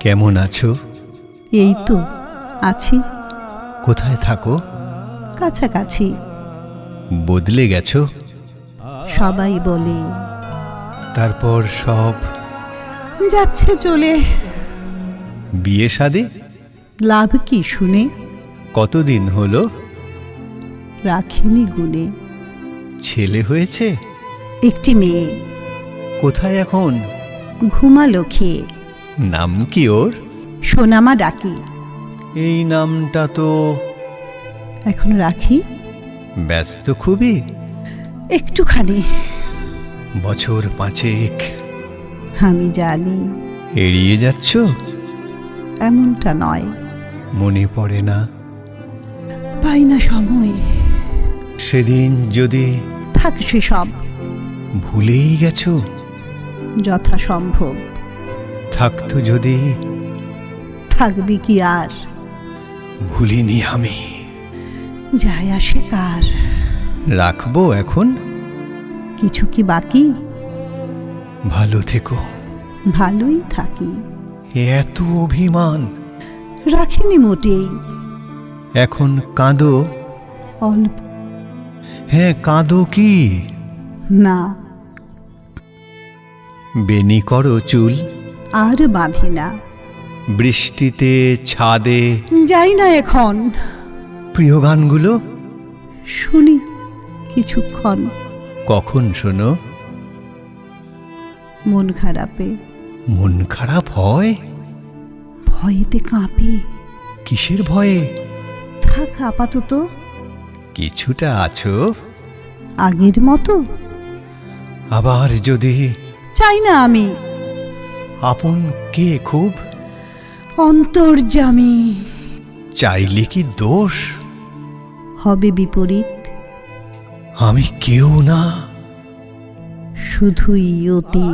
কেমন আছো? এই তো আছি। কোথায় থাকো? কাছাকাছি। বদলে গেছো? সবাই বলে। তারপর সব? যাচ্ছে চলে। বিয়ে শাদী লাভ কি শুনে? কতদিন হলো? রাখিনি গুণে। ছেলে হয়েছে? একটি মেয়ে। কোথায় এখন? ঘুমালো খেয়ে নাম কি ওর? সোনামা ডাকি এই নামটা তো এখন রাখি? ব্যস্ত খুবই। একটুখানি। বছর পাঁচেক। আমি জানি। এড়িয়ে যাচ্ছ? এমনটা নয়। মনে পড়ে না। পাই না সময়। সেদিন যদি থাক সব ভুলেই গেছো? যথাসম্ভব। থাকতো যদি? থাকবি কি আর? ভুলিনি আমি। যায় আসে কার। রাখব এখন? কিছু কি বাকি? ভালো থেকো। ভালোই থাকি। এত অভিমান। রাখিনি মোটেই। এখন কাঁদো। অল্প হ্যাঁ কাঁদো কি? না। বেনি করো চুল। আর বাঁধি না। বৃষ্টিতে ছাদে। যাই না এখন। প্রিয় গানগুলো? শুনি কিছুক্ষণ। কখন শোনো? মন খারাপে। মন খারাপ হয়? ভয়েতে কাঁপে। কিসের ভয়ে? থাক আপাতত। কিছুটা আছো? আগের মতো? আবার যদি চাই না আমি। আপন কে খুব? অন্তর্জামী। চাইলে কি দোষ? হবে বিপরীত। আমি কেউ না। শুধুই অতি